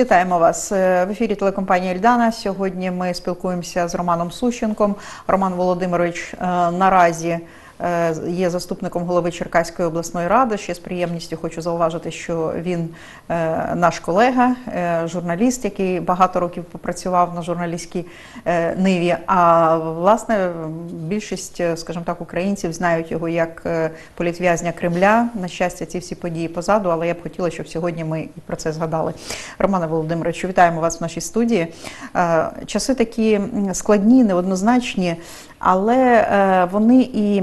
Вітаємо вас Е, в ефірі телекомпанії Ельдана. Сьогодні ми спілкуємося з Романом Сущенком. Роман Володимирович е, наразі є заступником голови Черкаської обласної ради. Ще з приємністю хочу зауважити, що він е, наш колега, е, журналіст, який багато років попрацював на журналістській е, ниві. А власне більшість, е, скажімо так, українців знають його як е, політв'язня Кремля. На щастя, ці всі події позаду, але я б хотіла, щоб сьогодні ми і про це згадали. Романе Володимировичу, вітаємо вас в нашій студії. Е, Часи такі складні, неоднозначні, але е, вони і,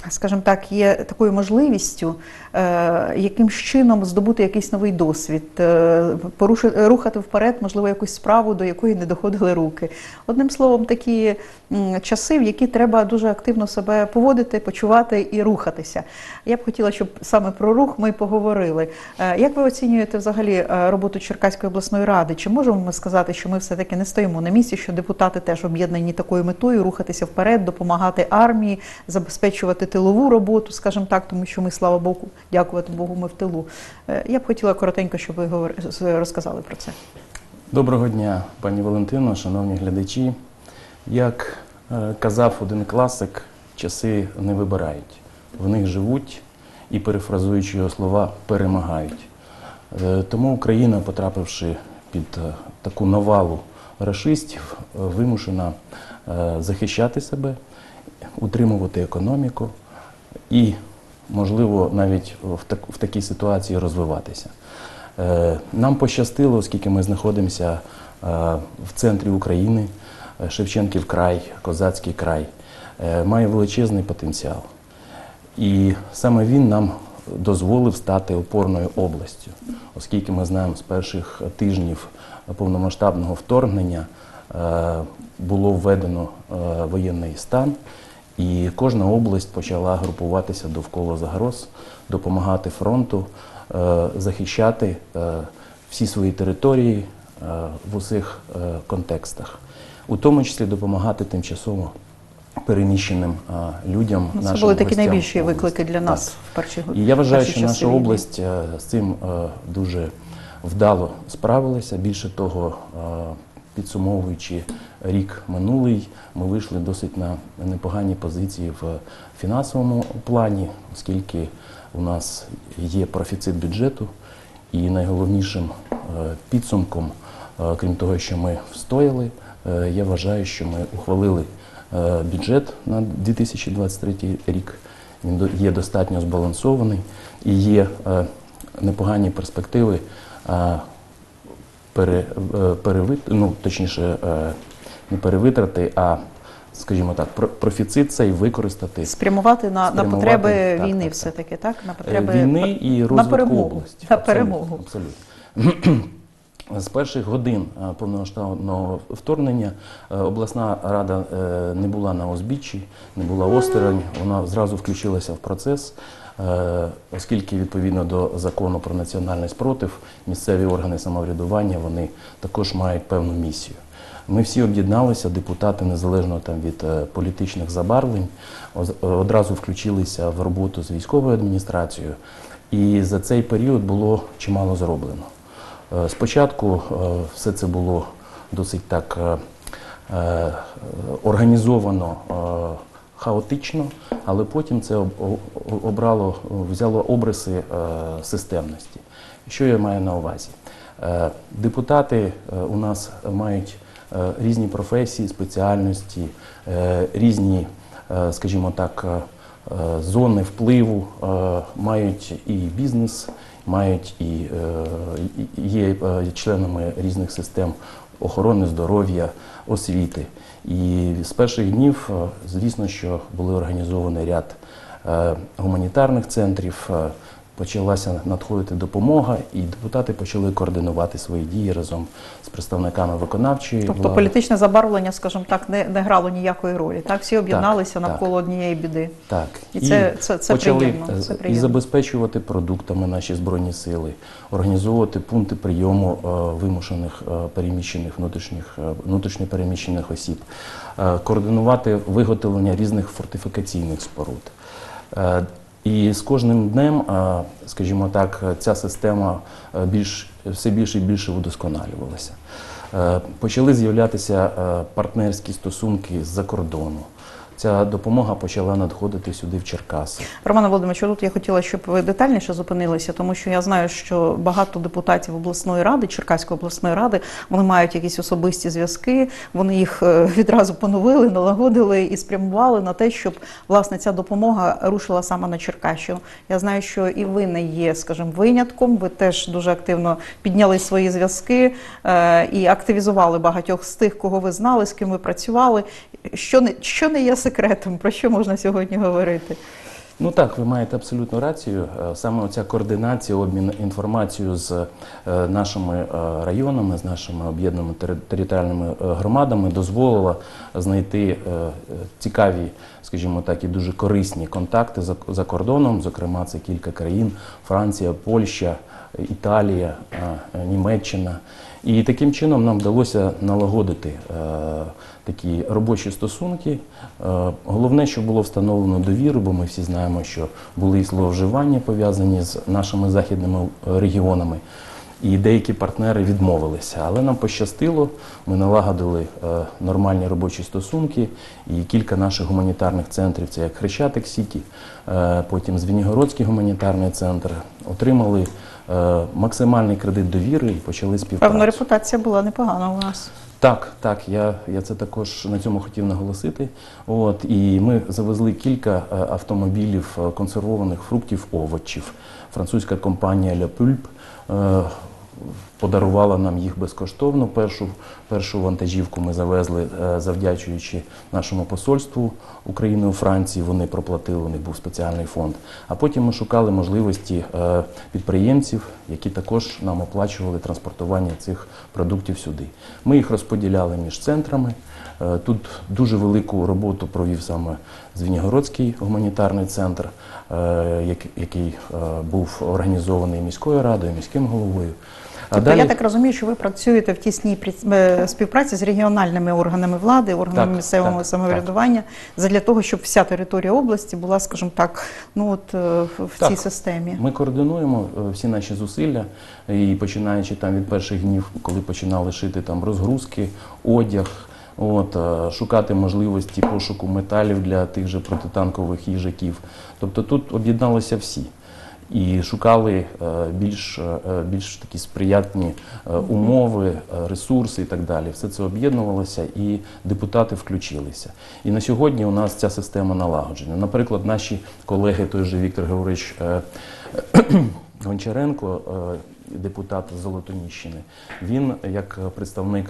скажімо так, є такою можливістю е, якимсь чином здобути якийсь новий досвід, е, порушити, рухати вперед, можливо, якусь справу, до якої не доходили руки. Одним словом, такі часи, в які треба дуже активно себе поводити, почувати і рухатися. Я б хотіла, щоб саме про рух ми поговорили. Е, Як ви оцінюєте взагалі роботу Черкаської обласної ради? Чи можемо ми сказати, що ми все-таки не стоїмо на місці, що депутати теж об'єднані такою метою рухатися вперед, допомагати армії, забезпечувати тилову роботу, скажімо так, тому що ми, слава Богу, дякувати Богу, ми в тилу. Е, Я б хотіла коротенько, щоб ви розказали про це. Доброго дня, пані Валентино, шановні глядачі. Як е, казав один класик, часи не вибирають, в них живуть і, перефразуючи його слова, перемагають. Е, Тому Україна, потрапивши під таку навалу рашистів, вимушена захищати себе, утримувати економіку і, можливо, навіть в, так, в такій ситуації розвиватися. Е, Нам пощастило, оскільки ми знаходимося е, в центрі України, е, Шевченків край, Козацький край, має величезний потенціал. І саме він нам дозволив стати опорною областю, оскільки ми знаємо з перших тижнів повномасштабного вторгнення було введено воєнний стан, і кожна область почала групуватися довкола загроз, допомагати фронту, е, захищати е, всі свої території е, в усіх контекстах, у тому числі допомагати тимчасово переміщеним людям. Ну, Це нашим були такі найбільші виклики для нас Так. в перші І я вважаю, що наша війни. область з цим дуже вдало справилася. Більше того, підсумовуючи рік минулий, ми вийшли досить на непогані позиції в фінансовому плані, оскільки у нас є профіцит бюджету, і найголовнішим е, підсумком, е, крім того, що ми встояли, е, я вважаю, що ми ухвалили бюджет на 2023 рік. Він є достатньо збалансований і є непогані перспективи пере, е, перевит, ну, точніше, е, не перевитрати, а, скажімо так, про- профіцит цей використати спрямувати на, на потреби так, війни, так, так. все таки, так на е, потреби війни і розвитку перемогу, області. на Абсолютно, перемогу. Абсолютно. З перших годин повномасштабного вторгнення обласна рада не була на узбіччі, не була осторонь. Вона зразу включилася в процес, оскільки відповідно до закону про національний спротив, місцеві органи самоврядування вони також мають певну місію. Ми всі об'єдналися, депутати, незалежно там від е, політичних забарвлень, оз- одразу включилися в роботу з військовою адміністрацією, і за цей період було чимало зроблено. Е, Спочатку е, все це було досить так е, е, організовано е, хаотично, але потім це обрало, взяло обриси е, системності. Що я маю на увазі? Е, Депутати е, у нас мають різні професії, спеціальності, різні, скажімо так, зони впливу, мають і бізнес, мають і є членами різних систем охорони здоров'я, освіти. І з перших днів, е, звісно, що були організовані ряд е, гуманітарних центрів. Почалася надходити допомога, і депутати почали координувати свої дії разом з представниками виконавчої Тобто влади. політичне забарвлення, скажімо так, не, не грало ніякої ролі. Так, всі об'єдналися так. навколо однієї біди. Так, І це- це- це почали приємно, е, це і забезпечувати продуктами наші збройні сили, організовувати пункти прийому е, вимушених е, переміщених внутрішніх е, внутрішньо переміщених осіб, е, координувати виготовлення різних фортифікаційних споруд. І з кожним днем, скажімо так, ця система е, більш, все більше і більше удосконалювалася. Е, Почали з'являтися е, партнерські стосунки з-за кордону. Ця допомога почала надходити сюди в Черкаси. Романа Володимировичу, тут я хотіла, щоб ви детальніше зупинилися, тому що я знаю, що багато депутатів обласної ради, Черкаської обласної ради, вони мають якісь особисті зв'язки. Вони їх е, відразу поновили, налагодили і спрямували на те, щоб власне ця допомога рушила саме на Черкащину. Я знаю, що і ви не є, скажімо, винятком. Ви теж дуже активно підняли свої зв'язки е, і активізували багатьох з тих, кого ви знали, з ким ви працювали. Що не що не є секретом, про що можна сьогодні говорити? Ну так, ви маєте абсолютну рацію. Е, Саме оця координація, обмін інформацією з е, нашими е, районами, з нашими об'єднаними територіальними громадами дозволила знайти цікаві, скажімо так, і дуже корисні контакти за, кордоном. Зокрема, це кілька країн: Франція, Польща, Італія, Німеччина. І таким чином нам вдалося налагодити такі робочі стосунки. Е, головне, що було встановлено довіру, бо ми всі знаємо, що були і зловживання пов'язані з нашими західними регіонами. І деякі партнери відмовилися, але нам пощастило. Ми налагодили е, нормальні робочі стосунки, і кілька наших гуманітарних центрів, це як Хрещатик Сіті, е, потім Звенігородський гуманітарний центр, отримали максимальний кредит довіри і почали співпрацю. Певно, репутація була непогана у нас. Так, так, я, я це також на цьому хотів наголосити. От, і ми завезли кілька е, автомобілів е, консервованих фруктів, овочів. Французька компанія «Ля е, подарувала нам їх безкоштовно. Першу, першу вантажівку ми завезли, е, завдячуючи нашому посольству України у Франції. Вони проплатили, у них був спеціальний фонд. А потім ми шукали можливості е, підприємців, які також нам оплачували транспортування цих продуктів сюди. Ми їх розподіляли між центрами. Е, Тут дуже велику роботу провів саме Звенігородський гуманітарний центр, який був організований міською радою, міським головою. Тобто я так розумію, що ви працюєте в тісній е, співпраці з регіональними органами влади, органами Так, місцевого так, самоврядування, задля того, щоб вся територія області була, скажімо так, ну от е, в Так. цій системі. Ми координуємо е, всі наші зусилля, і починаючи там від перших днів, коли починали шити там розгрузки, одяг, от, шукати можливості пошуку металів для тих же протитанкових їжаків. Тобто тут об'єдналися всі. І шукали е, більш, е, більш такі сприятні е, умови, ресурси і так далі. Все це об'єднувалося і депутати включилися. І на сьогодні у нас ця система налагоджена. Наприклад, наші колеги, той же Віктор е, Гончаренко, депутат Золотоніщини, він як представник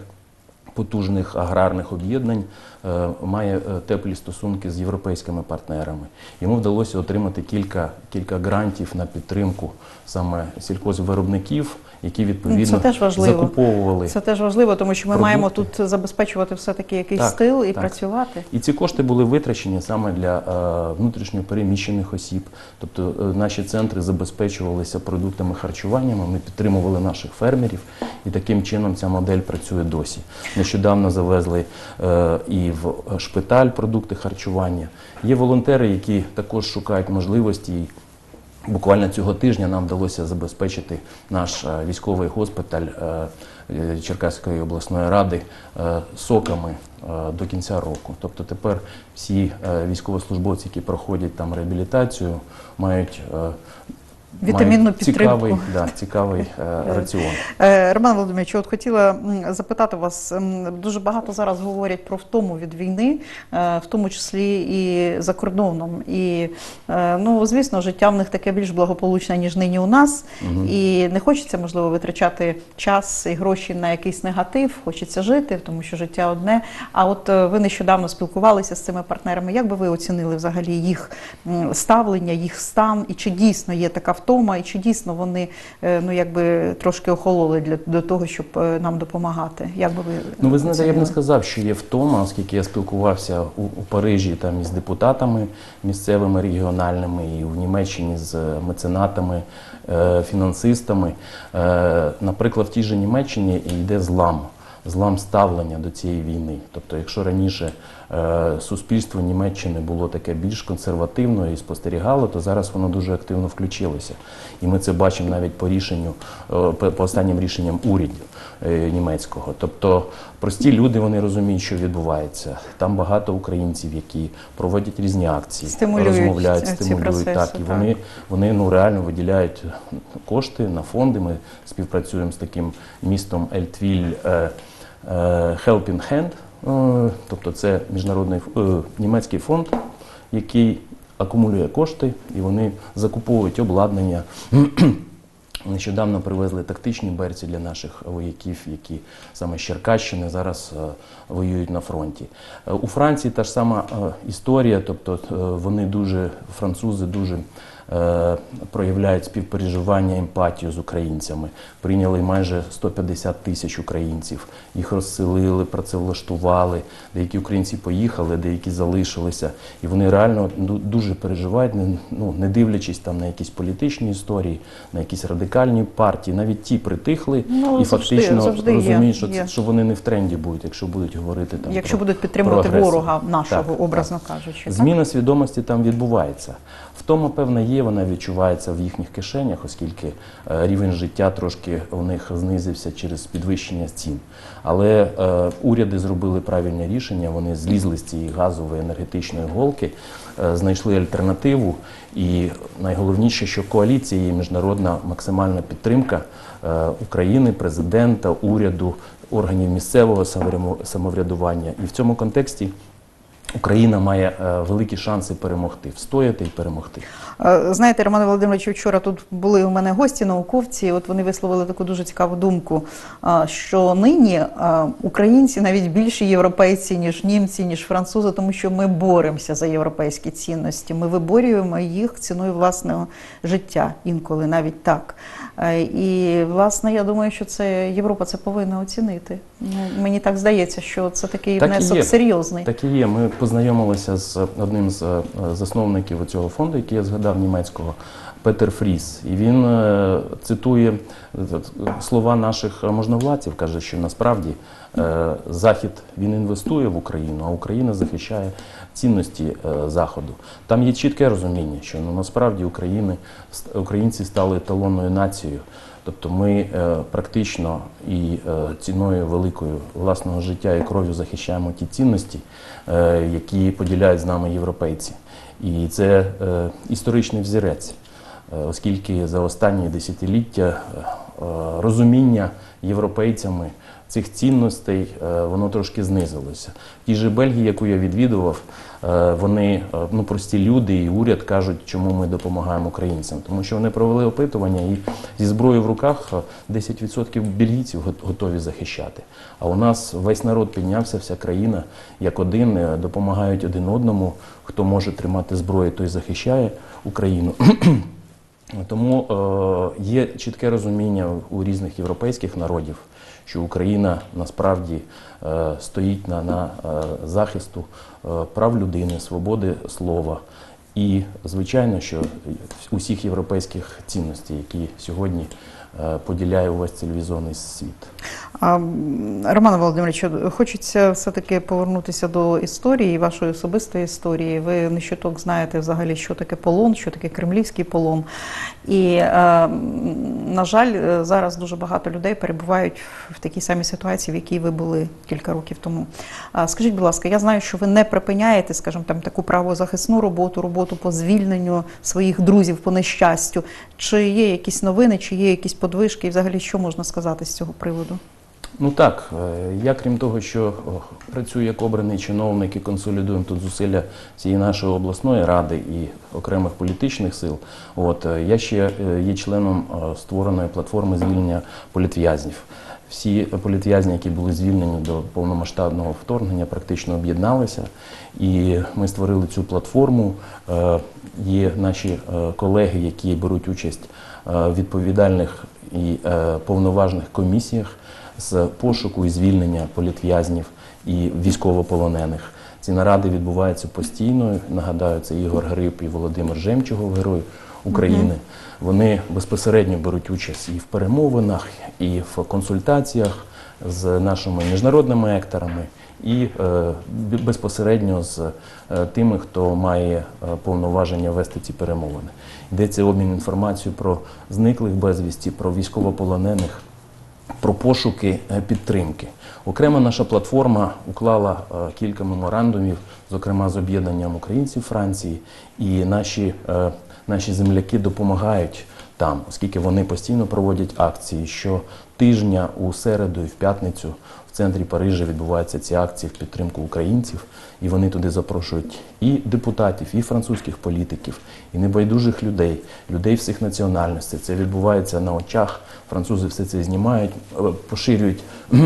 потужних аграрних об'єднань е, має е, теплі стосунки з європейськими партнерами. Йому вдалося отримати кілька, кілька грантів на підтримку саме сільхозвиробників, які відповідно Це теж важливо. закуповували. Це теж важливо, тому що ми Продукти. маємо тут забезпечувати все-таки якийсь Так, стил і так. працювати. І ці кошти були витрачені саме для е, внутрішньо переміщених осіб. Тобто е, наші центри забезпечувалися продуктами харчування, ми підтримували наших фермерів, і таким чином ця модель працює досі. Нещодавно завезли е, і в шпиталь продукти харчування. Є волонтери, які також шукають можливості. Буквально цього тижня нам вдалося забезпечити наш е, військовий госпіталь е, е, Черкаської обласної ради соками до кінця року. Тобто тепер всі військовослужбовці, які проходять там реабілітацію, мають Вітамінну мають цікавий, да, цікавий е, раціон. Е, Роман Володимирович, от хотіла запитати вас. Дуже багато зараз говорять про втому від війни, е, в тому числі і за кордоном. І е, ну, звісно, життя в них таке більш благополучне, ніж нині у нас. І не хочеться, можливо, витрачати час і гроші на якийсь негатив. Хочеться жити, тому що життя одне. А от е, ви нещодавно спілкувалися з цими партнерами. Як би ви оцінили взагалі їх ставлення, їх стан, і чи дійсно є така втома, і чи дійсно вони е, ну якби трошки охололи для до того, щоб е, нам допомагати? Як би ви Ну, ви знаєте, я б не сказав, що є втома, оскільки я спілкувався у, у Парижі там із депутатами місцевими регіональними, і в Німеччині з меценатами, е, фінансистами. Е, наприклад, в тій же Німеччині йде злам. Злам ставлення до цієї війни. Тобто, якщо раніше е, суспільство Німеччини було таке більш консервативне і спостерігало, то зараз воно дуже активно включилося. І ми це бачимо навіть по рішенню, е, по останнім рішенням урядів е, німецького. Тобто прості люди вони розуміють, що відбувається. Там багато українців, які проводять різні акції, Стимулюють розмовляють, стимулюють процеси, так. І так. вони, вони ну реально виділяють кошти на фонди. Ми співпрацюємо з таким містом Ельтвіль Helping Hand. Е, Тобто це міжнародний е, німецький фонд, який акумулює кошти і вони закуповують обладнання. Нещодавно привезли тактичні берці для наших вояків, які саме з Черкащини зараз е, воюють на фронті. Е, у Франції та ж сама е, історія, тобто е, вони дуже, французи дуже е, проявляють співпереживання, емпатію з українцями. Прийняли майже 150 тисяч українців, їх розселили, працевлаштували. Деякі українці поїхали, деякі залишилися. І вони реально ду- дуже переживають, не, ну, не дивлячись там на якісь політичні історії, на якісь радикальні партії. Навіть ті притихли Ну, і завжди- фактично завжди є, розуміють, що, є. що вони не в тренді будуть, якщо будуть говорити там. Якщо про- будуть підтримувати про ворога нашого, Так, образно кажучи. так? Зміна свідомості там відбувається. Втома, певна, є, вона відчувається в їхніх кишенях, оскільки е, рівень життя трошки у них знизився через підвищення цін. Але е, уряди зробили правильне рішення, вони злізли з цієї газової енергетичної голки, е, знайшли альтернативу. І найголовніше, що коаліція є міжнародна максимальна підтримка е, України, президента, уряду, органів місцевого самоврядування. І в цьому контексті Україна має е, великі шанси перемогти, встояти і перемогти. Е, Знаєте, Роман Володимирович, вчора тут були у мене гості, науковці. От вони висловили таку дуже цікаву думку, а, що нині українці навіть більші європейці, ніж німці, ніж французи, тому що ми боремося за європейські цінності. Ми виборюємо їх ціною власного життя інколи навіть так. Е, І власне я думаю, що це Європа це повинна оцінити. Ну мені так здається, що це такий Так внесок є. серйозний. Так і є. Ми познайомилися з одним з е, засновників цього фонду, який я згадав німецького. Петер Фріс, і він е, цитує е, слова наших можновладців, каже, що насправді е, Захід він інвестує в Україну, а Україна захищає цінності е, Заходу. Там є чітке розуміння, що ну, насправді України, українці стали еталонною нацією. Тобто ми е, практично і е, ціною великою власного життя і кров'ю захищаємо ті цінності, які поділяють з нами європейці. І це історичний взірець, оскільки за останні десятиліття розуміння європейцями цих цінностей е, воно трошки знизилося. В тій же Бельгії, яку я відвідував, е, вони е, ну прості люди і уряд кажуть, чому ми допомагаємо українцям, тому що вони провели опитування і зі зброєю в руках е, 10% бельгійців готові захищати. А у нас весь народ піднявся, вся країна як один допомагають один одному. Хто може тримати зброю, той захищає Україну. Тому е, є чітке розуміння у різних європейських народів, що Україна насправді е, стоїть на, на е, захисту прав людини, свободи слова. І, звичайно, що усіх європейських цінностей, які сьогодні поділяє увесь цивілізований світ. Романе Володимировичу, хочеться все-таки повернутися до історії, вашої особистої історії. Ви не щоток знаєте взагалі, що таке полон, що таке кремлівський полон. І, е, на жаль, е, зараз дуже багато людей перебувають в такій самій ситуації, в якій ви були кілька років тому. Скажіть, будь ласка, я знаю, що ви не припиняєте, скажімо, там таку правозахисну роботу, роботу по звільненню своїх друзів по нещастю. Чи є якісь новини, чи є якісь подвижки, і взагалі що можна сказати з цього приводу? Ну так, е, я крім того, що працюю як обраний чиновник і консолідуємо тут зусилля цієї нашої обласної ради і окремих політичних сил. От е, я ще е, є членом е, створеної платформи звільнення політв'язнів. Всі політв'язні, які були звільнені до повномасштабного вторгнення, практично об'єдналися, і ми створили цю платформу. Е, Є наші е, колеги, які беруть участь е, в відповідальних і повноважних комісіях з пошуку і звільнення політв'язнів і військовополонених. Ці наради відбуваються постійно. Нагадаю, це Ігор Гриб і Володимир Жемчугов, герой України. Вони безпосередньо беруть участь і в перемовинах, і в консультаціях з нашими міжнародними екторами і е, безпосередньо з е, тими, хто має е, повноваження вести ці перемовини. Йдеться обмін інформацією про зниклих безвісті, про військовополонених, про пошуки підтримки. Окремо наша платформа уклала кілька меморандумів, зокрема з об'єднанням українців Франції, і наші, наші земляки допомагають там, оскільки вони постійно проводять акції. Щотижня у середу і в п'ятницю в центрі Парижа відбуваються ці акції в підтримку українців, і вони туди запрошують і депутатів, і французьких політиків, і небайдужих людей, людей всіх національностей. Це відбувається на очах. Французи все це знімають, е, поширюють е,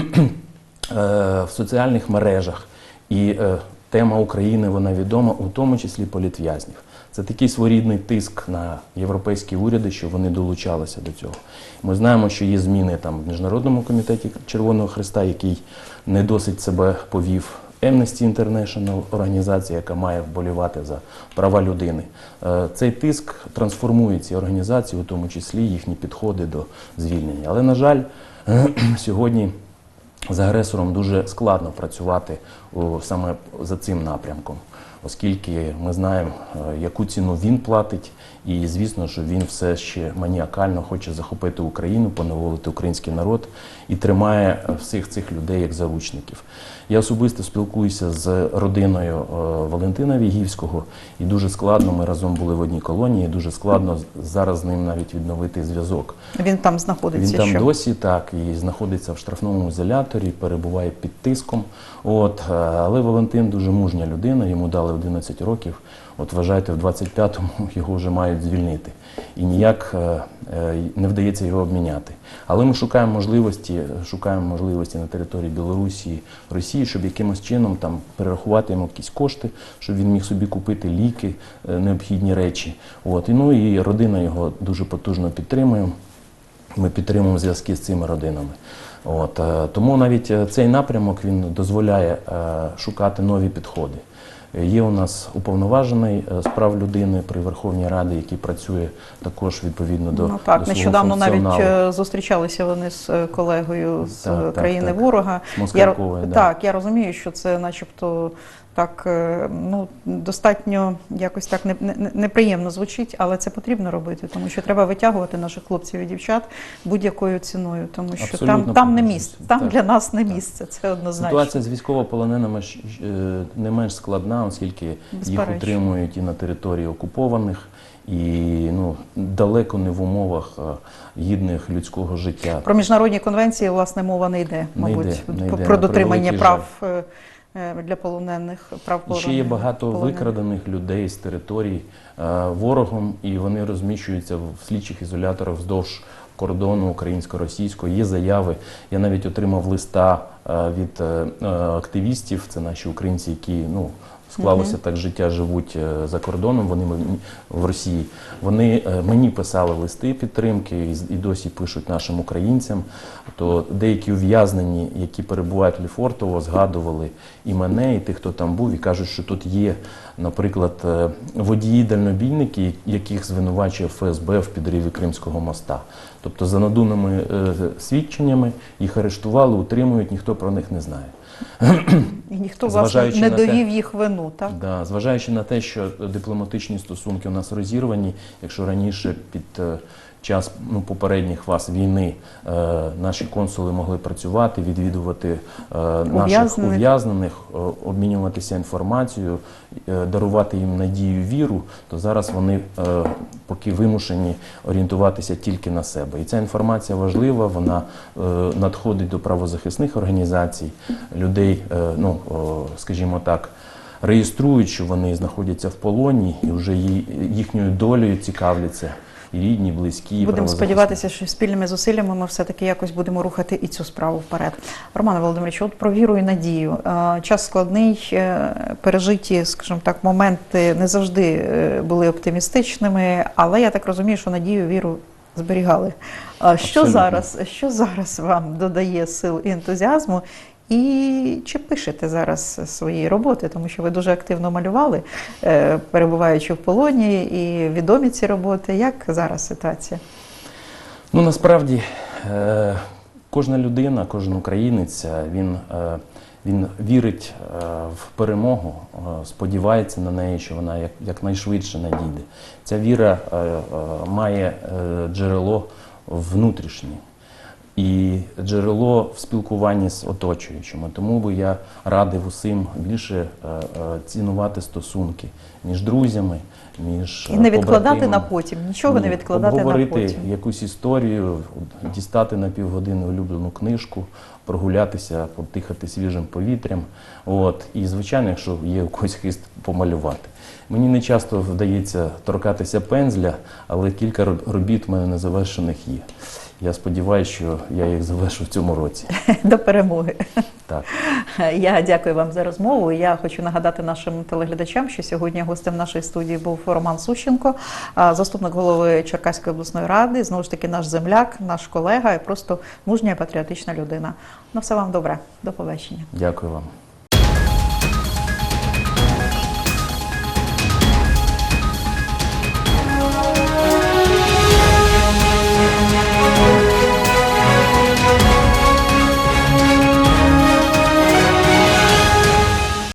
в соціальних мережах. І е, тема України вона відома, у тому числі політв'язнів. Це такий своєрідний тиск на європейські уряди, що вони долучалися до цього. Ми знаємо, що є зміни там в Міжнародному комітеті Червоного Христа, який не досить себе повів. Amnesty International – організація, яка має вболівати за права людини. Е, Цей тиск трансформує ці організації, у тому числі їхні підходи до звільнення. Але, на жаль, сьогодні з агресором дуже складно працювати саме за цим напрямком, оскільки ми знаємо, е, яку ціну він платить, і звісно, що він все ще маніакально хоче захопити Україну, поневолити український народ і тримає всіх цих людей як заручників. Я особисто спілкуюся з родиною е, Валентина Вігівського, і дуже складно. Ми разом були в одній колонії. Дуже складно зараз з ним навіть відновити зв'язок. Він там знаходиться. Він там що? досі так і знаходиться в штрафному ізоляторі, перебуває під тиском. От, е, але Валентин дуже мужня людина, йому дали 11 років. От вважайте, в 25-му його вже мають звільнити. І ніяк е, не вдається його обміняти. Але ми шукаємо можливості, шукаємо можливості на території Білорусі, Росії, щоб якимось чином там перерахувати йому якісь кошти, щоб він міг собі купити ліки, е, необхідні речі. От. І, ну, і родина його дуже потужно підтримує. Ми підтримуємо зв'язки з цими родинами. От, е, тому навіть е, цей напрямок він дозволяє е, шукати нові підходи. Є у нас уповноважений е, з прав людини при Верховній Раді, який працює також відповідно до, Ну так, До нещодавно навіть е, зустрічалися вони з е, колегою з Так, країни так. ворога. Я. Так, я розумію, що це начебто так е, ну, достатньо якось так не, не, неприємно звучить, але це потрібно робити, тому що треба витягувати наших хлопців і дівчат будь-якою ціною, тому що Абсолютно там, там не місце, там Так, для нас не так. місце, це однозначно. Ситуація з військовополоненими е, не менш складна, оскільки їх утримують і на території окупованих, і ну, далеко не в умовах е, гідних людського життя. Про міжнародні конвенції, власне, мова не йде, Не мабуть, йде, не йде, про дотримання прав е, для полонених, прав І ще є багато полонених. викрадених людей з територій е, ворогом, і вони розміщуються в слідчих ізоляторах вздовж кордону українсько-російського. Є заяви. Я навіть отримав листа е, від е, е, активістів. Це наші українці, які ну. Склалося так життя, живуть е, за кордоном. Вони в Росії. Вони е, мені писали листи підтримки і досі пишуть нашим українцям. То деякі ув'язнені, які перебувають в Ліфортово, згадували і мене, і тих, хто там був, і кажуть, що тут є, наприклад, е, водії-дальнобійники, яких звинувачує ФСБ в підриві Кримського моста. Тобто, за надуманими свідченнями їх арештували, утримують, ніхто про них не знає. І ніхто власне не довів те- їх вину, так? Да, зважаючи на те, що дипломатичні стосунки у нас розірвані, якщо раніше під е, час ну, попередніх фаз війни е, наші консули могли працювати, відвідувати е, наших Ув'язнених. е, обмінюватися інформацією, е, дарувати їм надію, віру, то зараз вони е, поки вимушені орієнтуватися тільки на себе. І ця інформація важлива, вона е, надходить до правозахисних організацій, людей, е, ну, о, скажімо так, реєструють, що вони знаходяться в полоні і вже їхньою долею цікавляться рідні, близькі. Будемо сподіватися, що спільними зусиллями ми все-таки якось будемо рухати і цю справу вперед. Романе Володимирович, от про віру і надію. Е, Час складний, е, пережиті, скажімо так, моменти не завжди е, були оптимістичними, але я так розумію, що надію, віру зберігали. Що Абсолютно. зараз, що зараз вам додає сил і ентузіазму? І чи пишете зараз свої роботи, тому що ви дуже активно малювали, е, перебуваючи в полоні, і відомі ці роботи. Як зараз ситуація? Ну насправді, е, Кожна людина, кожен українець, е, він, він вірить в перемогу, сподівається на неї, що вона як, якнайшвидше надійде. Ця віра має джерело внутрішнє і джерело в спілкуванні з оточуючими. Тому би я радив усім більше е, е, цінувати стосунки між друзями, між І не е, відкладати побратимами. на потім. Нічого не відкладати на потім. якусь історію, дістати на півгодини улюблену книжку, прогулятися, подихати свіжим повітрям. От. І, звичайно, якщо є у когось хист, помалювати. Мені не часто вдається торкатися пензля, але кілька робіт в мене незавершених є. Я сподіваюся, що я їх завершу в цьому році. До перемоги. Так. Я дякую вам за розмову. Я хочу нагадати нашим телеглядачам, що сьогодні гостем нашої студії був Роман Сущенко, заступник голови Черкаської обласної ради. Знову ж таки, наш земляк, наш колега і просто мужня і патріотична людина. Ну, все вам добре. До побачення. Дякую вам.